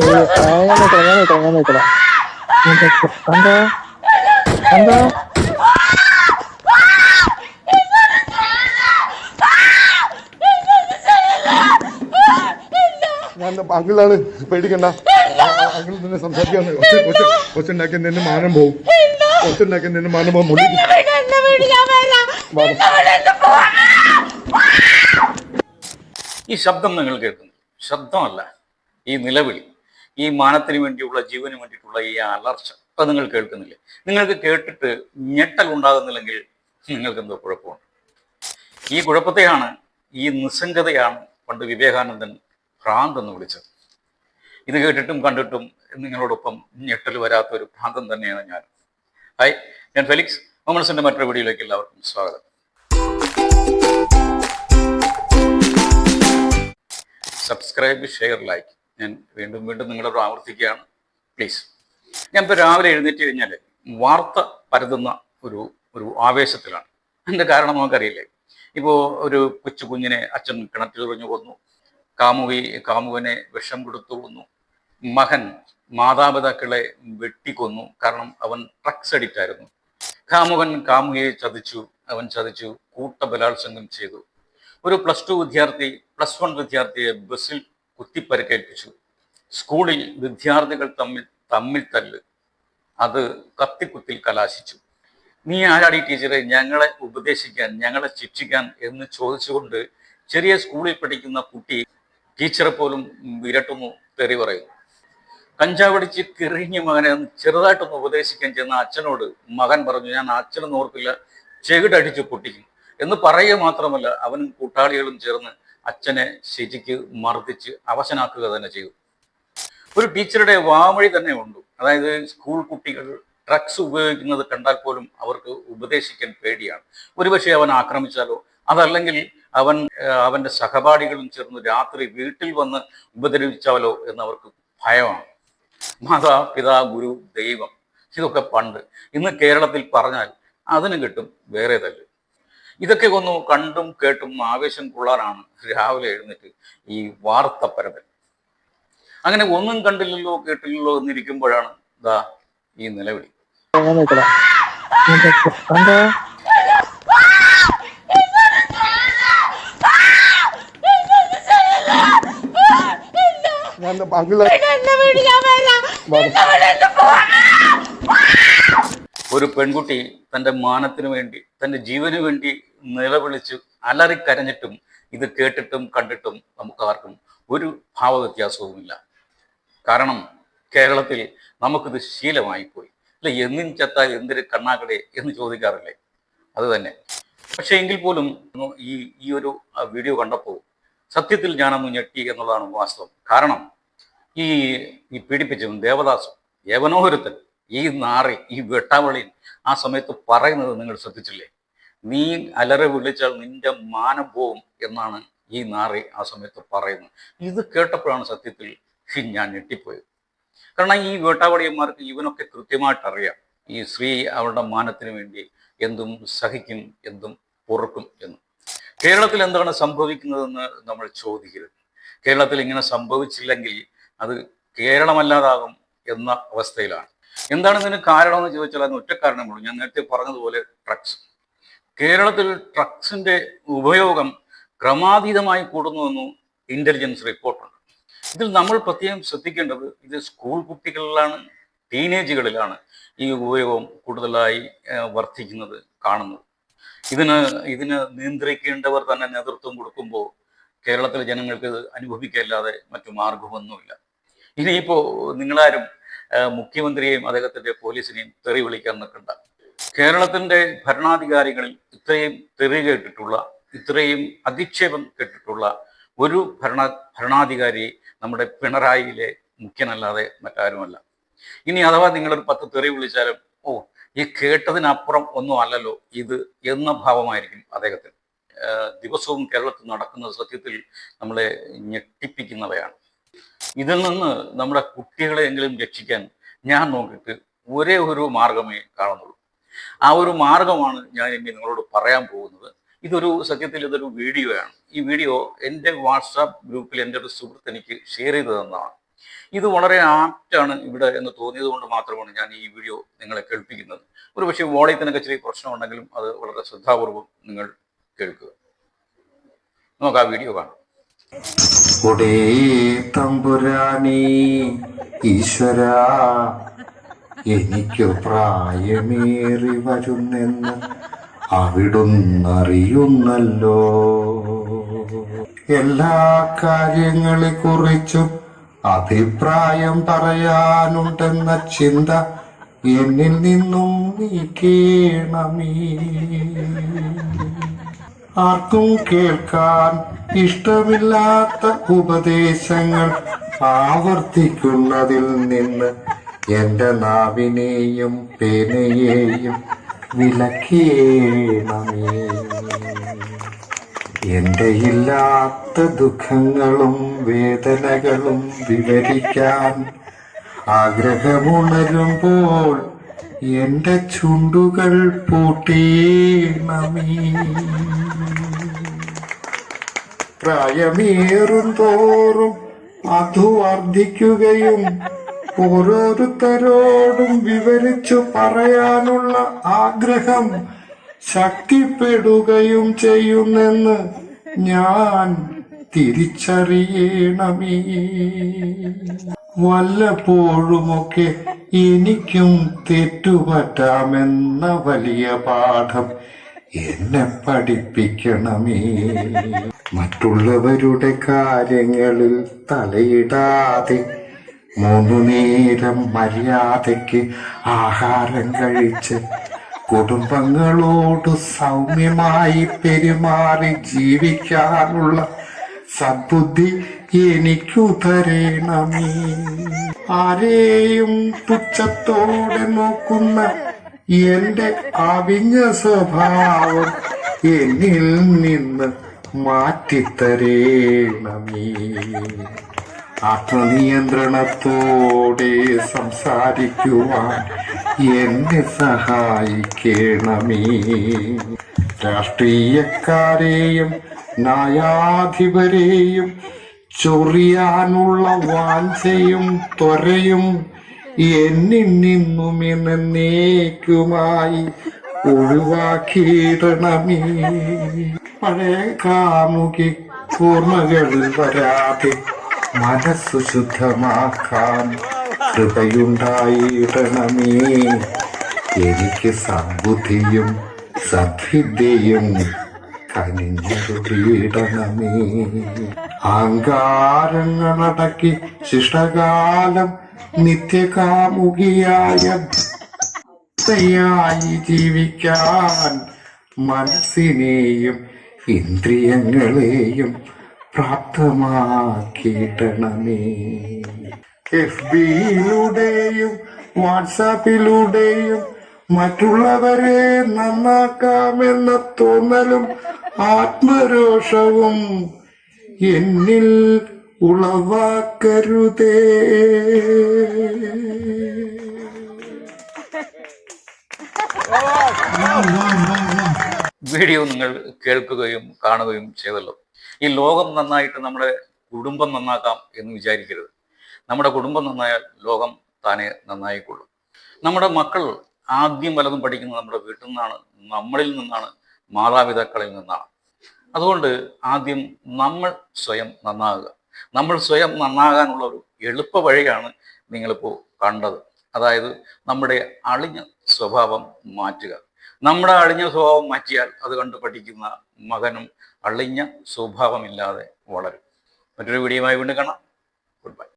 ഞാൻ നിൽക്കണം ഞാൻ നിൽക്കണം ഞാൻ നിൽക്കണം എന്താ എന്താ ഞാൻ അങ്കിളാണ് പേടിക്കണ്ട. അങ്കിൾ നിന്ന് സംസാരിക്കാൻ കൊച്ചുണ്ടാക്കി നിന്നെ മാനം പോവും. കൊച്ചുണ്ടാക്കി നിന്നെ മാനം പോവും. ഈ ശബ്ദം നിങ്ങൾ കേൾക്കുന്നു. ശബ്ദമല്ല ഈ നിലവിളി. ഈ മാനത്തിന് വേണ്ടിയുള്ള ജീവന് വേണ്ടിയിട്ടുള്ള ഈ അലർച്ച. അത് നിങ്ങൾ കേൾക്കുന്നില്ലേ? നിങ്ങൾക്ക് കേട്ടിട്ട് ഞെട്ടൽ ഉണ്ടാകുന്നില്ലെങ്കിൽ നിങ്ങൾക്ക് എന്തോ കുഴപ്പമുണ്ട്. ഈ കുഴപ്പത്തെയാണ് ഈ നിസ്സംഗതയാണ് പണ്ട് വിവേകാനന്ദൻ ഭ്രാന്ത് എന്ന് വിളിച്ചത്. ഇത് കേട്ടിട്ടും കണ്ടിട്ടും നിങ്ങളോടൊപ്പം ഞെട്ടൽ വരാത്ത ഒരു ഭ്രാന്തം തന്നെയാണ് ഞാൻ. ഹായ് ഞാൻ ഫെലിക്സ്. മൊമൻസിന്റെ മറ്റൊരു വീഡിയോയിലേക്ക് എല്ലാവർക്കും സ്വാഗതം. Subscribe share like. ഞാൻ വീണ്ടും വീണ്ടും നിങ്ങളോട് ആവർത്തിക്കുകയാണ്. പ്ലീസ് ഞാൻ ഇപ്പോൾ രാവിലെ എഴുന്നേറ്റ് കഴിഞ്ഞാൽ വാർത്ത പരതുന്ന ഒരു ഒരു ആവേശത്തിലാണ്. അതിന്റെ കാരണം നമുക്കറിയില്ലേ? ഇപ്പോൾ ഒരു കൊച്ചു കുഞ്ഞിനെ അച്ഛൻ കിണറ്റിൽ എറിഞ്ഞു കൊന്നു. കാമുകി കാമുകനെ വിഷം കൊടുത്തു കൊന്നു. മകൻ മാതാപിതാക്കളെ വെട്ടിക്കൊന്നു. കാരണം അവൻ ഡ്രഗ്സ് അഡിക്റ്റ് ആയിരുന്നു. കാമുകൻ കാമുകയെ ചതിച്ചു. അവൻ ചതിച്ചു. കൂട്ട ബലാത്സംഗം ചെയ്തു. ഒരു പ്ലസ് ടു വിദ്യാർത്ഥി പ്ലസ് വൺ വിദ്യാർത്ഥിയെ ബസ്സിൽ കുത്തിപ്പരിക്കേൽപ്പിച്ചു. സ്കൂളിൽ വിദ്യാർത്ഥികൾ തമ്മിൽ തമ്മിൽ തല്ല്. അത് കത്തിക്കുത്തിൽ കലാശിച്ചു. നീ ആരാടി ടീച്ചറെ? ഞങ്ങളെ ഉപദേശിക്കാൻ ഞങ്ങളെ ശിക്ഷിക്കാൻ എന്ന് ചോദിച്ചുകൊണ്ട് ചെറിയ സ്കൂളിൽ പഠിക്കുന്ന കുട്ടി ടീച്ചറെ പോലും വിരട്ടുന്നു തെറി പറയുന്നു കഞ്ചാവടിച്ച് കിറിഞ്ഞ മകനെ ചെറുതായിട്ടൊന്ന് ഉപദേശിക്കാൻ ചെന്ന അച്ഛനോട് മകൻ പറഞ്ഞു ഞാൻ അച്ഛനൊന്നും ഓർക്കില്ല ചെകിടടിച്ച് പൊട്ടിക്കും. എന്ന് പറയുക മാത്രമല്ല അവനും കൂട്ടാളികളും ചേർന്ന് അച്ഛനെ ശരിക്ക് മർദ്ദിച്ച് അവശനാക്കുക തന്നെ ചെയ്തു. ഒരു ടീച്ചറുടെ വാമൊഴി തന്നെ ഉണ്ട്. അതായത് സ്കൂൾ കുട്ടികൾ ഡ്രഗ്സ് ഉപയോഗിക്കുന്നത് കണ്ടാൽ പോലും അവർക്ക് ഉപദേശിക്കാൻ പേടിയാണ്. ഒരുപക്ഷെ അവൻ ആക്രമിച്ചാലോ അതല്ലെങ്കിൽ അവൻ അവന്റെ സഹപാഠികളും ചേർന്ന് രാത്രി വീട്ടിൽ വന്ന് ഉപദ്രവിച്ചാലോ എന്നവർക്ക് ഭയമാണ്. മാതാ പിതാ ഗുരു ദൈവം ഇതൊക്കെ പണ്ട്. ഇന്ന് കേരളത്തിൽ പറഞ്ഞാൽ അതിന് കിട്ടും വേറെ തല്ല്. ഇതൊക്കെ ഒന്ന് കണ്ടും കേട്ടും ആവേശം കൊള്ളാനാണ് രാവിലെ എഴുന്നേറ്റ് ഈ വാർത്ത പരതൽ അങ്ങനെ ഒന്നും കണ്ടില്ലല്ലോ കേട്ടില്ലല്ലോ എന്നിരിക്കുമ്പോഴാണ് ദാ ഈ നിലവിളി. ഒരു പെൺകുട്ടി തന്റെ മാനത്തിന് വേണ്ടി തന്റെ ജീവന് വേണ്ടി നിലവിളിച്ച് അലറിക്കരഞ്ഞിട്ടും ഇത് കേട്ടിട്ടും കണ്ടിട്ടും നമുക്ക് ആർക്കും ഒരു ഭാവവ്യത്യാസവുമില്ല. കാരണം കേരളത്തിൽ നമുക്കിത് ശീലമായി പോയി അല്ല എന്നും ചത്താൽ എന്തിന് കണ്ണാക്കടെ എന്ന് ചോദിക്കാറില്ലേ? അത് തന്നെ. പക്ഷേ എങ്കിൽ പോലും ഈ ഈ ഒരു വീഡിയോ കണ്ടപ്പോൾ സത്യത്തിൽ ഞാനൊന്ന് ഞെട്ടി എന്നുള്ളതാണ് വാസ്തവം. കാരണം ഈ ഈ പീഡിപ്പിച്ചവൻ ദേവദാസും യവനോഹരത്തൻ ഈ നാറി ഈ വെട്ടാവളിയിൽ ആ സമയത്ത് പറയുന്നത് നിങ്ങൾ ശ്രദ്ധിച്ചില്ലേ? നീ അലറി വിളിച്ചാൽ നിന്റെ മാനം പോവും എന്നാണ് ഈ നാറി ആ സമയത്ത് പറയുന്നത്. ഇത് കേട്ടപ്പോഴാണ് സത്യത്തിൽ ഹി, ഞാൻ ഞെട്ടിപ്പോയത് കാരണം ഈ വേട്ടാവടിയന്മാർക്ക് ഇവനൊക്കെ കൃത്യമായിട്ട് അറിയാം ഈ സ്ത്രീ അവരുടെ മാനത്തിന് വേണ്ടി എന്തും സഹിക്കും എന്തും പൊറുക്കും എന്ന്. കേരളത്തിൽ എന്താണ് സംഭവിക്കുന്നതെന്ന് നമ്മൾ ചോദിക്കരുത്. കേരളത്തിൽ ഇങ്ങനെ സംഭവിച്ചില്ലെങ്കിൽ അത് കേരളമല്ലാതാകും എന്ന അവസ്ഥയിലാണ്. എന്താണ് ഇതിന് കാരണം എന്ന് ചോദിച്ചാൽ അതിന് ഒറ്റ കാരണമുള്ളൂ ഞാൻ നേരത്തെ പറഞ്ഞതുപോലെ ട്രക്സ്. കേരളത്തിൽ ട്രക്സിന്റെ ഉപയോഗം ക്രമാതീതമായി കൂടുന്നുവെന്നും ഇന്റലിജൻസ് റിപ്പോർട്ടുണ്ട് ഇതിൽ നമ്മൾ പ്രത്യേകം ശ്രദ്ധിക്കേണ്ടത് ഇത് സ്കൂൾ കുട്ടികളിലാണ് ടീനേജുകളിലാണ് ഈ ഉപയോഗം കൂടുതലായി വർദ്ധിക്കുന്നത് കാണുന്നത്. ഇതിന് ഇതിന് നിയന്ത്രിക്കേണ്ടവർ തന്നെ നേതൃത്വം കൊടുക്കുമ്പോൾ കേരളത്തിലെ ജനങ്ങൾക്ക് അനുഭവിക്കല്ലാതെ മറ്റു മാർഗമൊന്നുമില്ല. ഇനിയിപ്പോ നിങ്ങളാരും മുഖ്യമന്ത്രിയെയും അദ്ദേഹത്തിന്റെ പോലീസിനെയും തെറി വിളിക്കാൻ നിൽക്കണ്ട. കേരളത്തിന്റെ ഭരണാധികാരികളിൽ ഇത്രയും തെറി കേട്ടിട്ടുള്ള ഇത്രയും അധിക്ഷേപം കേട്ടിട്ടുള്ള ഒരു ഭരണ ഭരണാധികാരി നമ്മുടെ പിണറായിയിലെ മുഖ്യനല്ലാതെ മറ്റാരുമല്ല. ഇനി അഥവാ നിങ്ങളൊരു പത്ത് തെറി വിളിച്ചാലും ഓ ഈ കേട്ടതിനപ്പുറം ഒന്നും അല്ലല്ലോ ഇത് എന്ന ഭാവമായിരിക്കും അദ്ദേഹത്തിന്. ദിവസവും കേരളത്തിൽ നടക്കുന്ന സത്യത്തിൽ നമ്മളെ ഞെട്ടിപ്പിക്കുന്നവയാണ്. ഇതിൽ നിന്ന് നമ്മുടെ കുട്ടികളെയെങ്കിലും രക്ഷിക്കാൻ ഞാൻ നോക്കിയിട്ട് ഒരേ ഒരു മാർഗമേ കാണുന്നുള്ളൂ. ആ ഒരു മാർഗമാണ് ഞാൻ ഇനി നിങ്ങളോട് പറയാൻ പോകുന്നത്. ഇതൊരു സത്യത്തിൽ ഇതൊരു വീഡിയോയാണ്. ഈ വീഡിയോ എന്റെ വാട്സാപ്പ് ഗ്രൂപ്പിൽ എന്റെ ഒരു സുഹൃത്ത് എനിക്ക് ഷെയർ ചെയ്തു തന്നതാണ്. ഇത് വളരെ ആപ്റ്റാണ് ഇവിടെ എന്ന് തോന്നിയത് കൊണ്ട് മാത്രമാണ് ഞാൻ ഈ വീഡിയോ നിങ്ങളെ കേൾപ്പിക്കുന്നത്. ഒരു പക്ഷേ വോളയത്തിനൊക്കെ ചെറിയ പ്രശ്നമുണ്ടെങ്കിലും അത് വളരെ ശ്രദ്ധാപൂർവം നിങ്ങൾ കേൾക്കുക. നമുക്ക് ആ വീഡിയോ കാണാം. ഈശ്വര എനിക്ക് പ്രായമേറി വരുന്നെന്ന് അവിടുന്നറിയുന്നല്ലോ എല്ലാ കാര്യങ്ങളെ കുറിച്ചും അഭിപ്രായം പറയാനുണ്ടെന്ന ചിന്ത എന്നിൽ നിന്നും നീ കേണമീ ആർക്കും കേൾക്കാൻ ഇഷ്ടമില്ലാത്ത ഉപദേശങ്ങൾ ആവർത്തിക്കുന്നതിൽ നിന്ന് എന്റെ നാവിനെയും പേനയെയും വിലക്കേണമേ. എന്റെ ഇല്ലാത്ത ദുഃഖങ്ങളും വേദനകളും വിവരിക്കാൻ ആഗ്രഹമുണരുമ്പോൾ എന്റെ ചുണ്ടുകൾ പൂട്ടിയേണമേ പ്രായമേറും തോറും അധു വർദ്ധിക്കുകയും ഓരോരുത്തരോടും വിവരിച്ചു പറയാനുള്ള ആഗ്രഹം ശക്തിപ്പെടുകയും ചെയ്യുന്നെന്ന് ഞാൻ തിരിച്ചറിയണമേ. വല്ലപ്പോഴുമൊക്കെ എനിക്കും തെറ്റുപറ്റാമെന്ന വലിയ പാഠം എന്നെ പഠിപ്പിക്കണമേ. മറ്റുള്ളവരുടെ കാര്യങ്ങളിൽ തലയിടാതെ മൂന്നു നേരം മര്യാദയ്ക്ക് ആഹാരം കഴിച്ച് കുടുംബങ്ങളോട് സൗമ്യമായി പെരുമാറി ജീവിക്കാനുള്ള സദ്ബുദ്ധി എനിക്കു തരണമേ ആരെയും പുച്ഛത്തോടെ നോക്കുന്ന എന്റെ അവിഞ്ഞ സ്വഭാവം എന്നിൽ നിന്ന് മാറ്റിത്തരേണമേ. ആത്മനിയന്ത്രണത്തോടെ സംസാരിക്കുവാൻ എന്നെ സഹായിക്കണമേ. രാഷ്ട്രീയക്കാരെയും ന്യായാധിപരെയും ചൊറിയാനുള്ള വാഞ്ചയും ത്വരയും എന്നിൽ നിന്നും എന്നേക്കുമായി ഒഴിവാക്കിയിടണമേ. പഴയ കാമുകി ഓർമ്മകളിൽ വരാതെ മനസ്സു ശുദ്ധമാക്കാൻ കൃപയുണ്ടായിടണമേ. എനിക്ക് സദ്ബുദ്ധിയും സദ്വിദ്യയും കനിഞ്ഞൊരുടണമേ അഹങ്കാരങ്ങളടക്കി ശിഷ്ടകാലം നിത്യകാമുകിയായ ായി ജീവിക്കാൻ മനസ്സിനെയും ഇന്ദ്രിയങ്ങളെയും പ്രാപ്തമാക്കിയിടണമേ. എഫ് ബിയിലൂടെയും വാട്സാപ്പിലൂടെയും മറ്റുള്ളവരെ നന്നാക്കാമെന്ന തോന്നലും ആത്മരോഷവും എന്നിൽ ഉളവാക്കരുതേ. വീഡിയോ നിങ്ങൾ കേൾക്കുകയും കാണുകയും ചെയ്തല്ലോ. ഈ ലോകം നന്നായിട്ട് നമ്മുടെ കുടുംബം നന്നാക്കാം എന്ന് വിചാരിക്കരുത്. നമ്മുടെ കുടുംബം നന്നായാൽ ലോകം താനെ നന്നായിക്കൊള്ളും. നമ്മുടെ മക്കൾ ആദ്യം വലതും പഠിക്കുന്നത് നമ്മുടെ വീട്ടിൽ നിന്നാണ് നമ്മളിൽ നിന്നാണ് മാതാപിതാക്കളിൽ നിന്നാണ്. അതുകൊണ്ട് ആദ്യം നമ്മൾ സ്വയം നന്നാകുക. നമ്മൾ സ്വയം നന്നാകാനുള്ള ഒരു എളുപ്പ വഴിയാണ് നിങ്ങളിപ്പോൾ കണ്ടത്. അതായത് നമ്മുടെ അളിഞ്ഞ സ്വഭാവം മാറ്റുക. നമ്മുടെ അളിഞ്ഞ സ്വഭാവം മാറ്റിയാൽ അത് കണ്ട് പഠിക്കുന്ന മകനും അളിഞ്ഞ സ്വഭാവമില്ലാതെ വളരും. മറ്റൊരു വീഡിയോയുമായി വീണ്ടും കാണാം. Good bye